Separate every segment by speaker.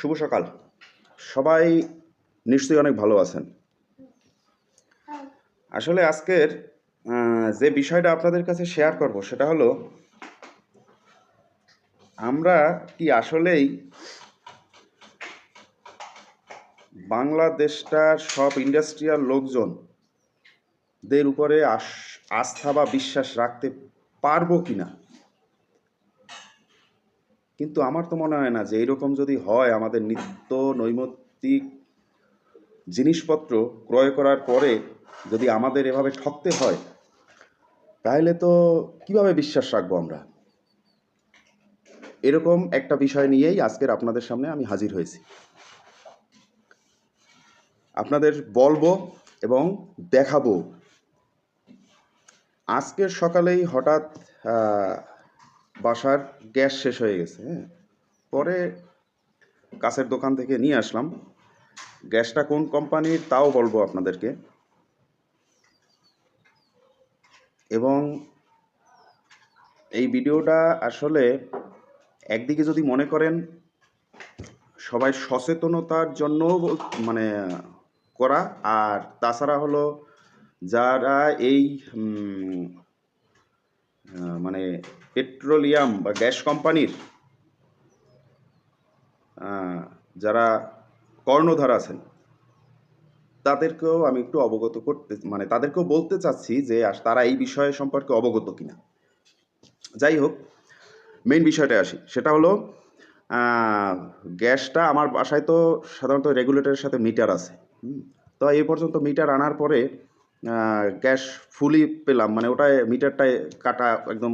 Speaker 1: শুভ সকাল। সবাই নিশ্চয়ই অনেক ভালো আছেন। আসলে আজকের যে বিষয়টা আপনাদের কাছে শেয়ার করব সেটা হলো, আমরা কি আসলেই বাংলাদেশটার সব ইন্ডাস্ট্রিয়াল লোকজন দের উপরে আস- আস্থা বা বিশ্বাস রাখতে পারব কিনা? কিন্তু আমার তো মনে হয় না যে এইরকম যদি হয়, আমাদের নিত্য নৈমিত্তিক জিনিসপত্র ক্রয় করার পরে যদি আমাদের এভাবে ঠকতে হয়, তাহলে তো কীভাবে বিশ্বাস রাখব আমরা? এরকম একটা বিষয় নিয়েই আজকের আপনাদের সামনে আমি হাজির হয়েছি। আপনাদের বলব এবং দেখাবো। আজকের সকালেই হঠাৎ বাসার গ্যাস শেষ হয়ে গেছে হ্যাঁ। পরে কাছের দোকান থেকে নিয়ে আসলাম। গ্যাসটা কোন কোম্পানির তাও বলব আপনাদেরকে। এবং এই ভিডিওটা আসলে একদিকে যদি মনে করেন, সবাই সচেতনতার জন্য মানে করা, আর তাছাড়া হলো যারা এই মানে পেট্রোলিয়াম বা গ্যাস কোম্পানির যারা কর্ণধার আছেন, তাদেরকেও আমি একটু অবগত করতে মানে তাদেরকেও বলতে চাচ্ছি যে তারা এই বিষয় সম্পর্কে অবগত কিনা যাই হোক মেইন বিষয়টা আসি সেটা হলো গ্যাসটা আমার বাসায় তো সাধারণত রেগুলেটরের সাথে মিটার আছে। তো এই পর্যন্ত মিটার আনার পরে গ্যাস ফুলই পেলাম মানে ওটায় মিটারটায় কাটা একদম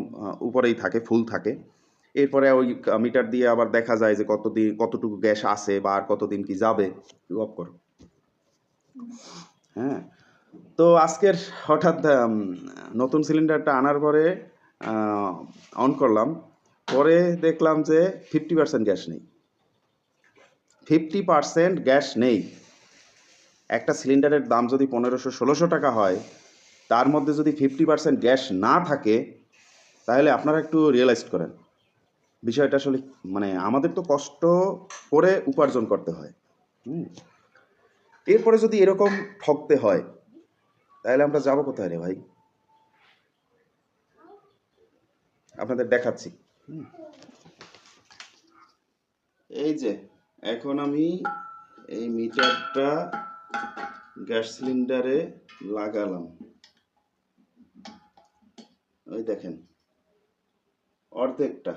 Speaker 1: উপরেই থাকে, ফুল থাকে। এরপরে ওই মিটার দিয়ে আবার দেখা যায় যে কতদিন, কতটুকু গ্যাস আছে বা আর কতদিন কি যাবে অফ করো। হ্যাঁ তো আজকের হঠাৎ নতুন সিলিন্ডারটা আনার পরে অন করলাম। পরে দেখলাম যে ফিফটি পার্সেন্ট গ্যাস নেই। ফিফটি পার্সেন্ট গ্যাস নেই। একটা সিলিন্ডারের দাম যদি পনেরোশো, ষোলোশো টাকা হয়, তার মধ্যে যদি ফিফটি পার্সেন্ট গ্যাস না থাকে, তাহলে আপনারা একটু রিয়েলাইজ করেন। বিষয়টা আসলে মানে আমাদের তো কষ্ট করে উপার্জন করতে হয়। হুম। এরপরে যদি এরকম ঠকতে হয়, তাহলে আমরা যাব কোথায় রে ভাই? আপনাদের দেখাচ্ছি। এই যে, এখন আমি এই মিটারটা গ্যাস সিলিন্ডারে লাগালাম। ওই দেখেন, অর্ধেকটা।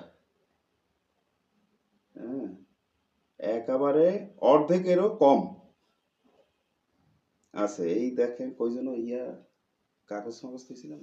Speaker 1: হ্যাঁ একেবারে অর্ধেকেরও কম। আছে, এই দেখেন, কই যেন ইয়া কাগজ মাগজ দিয়েছিলাম?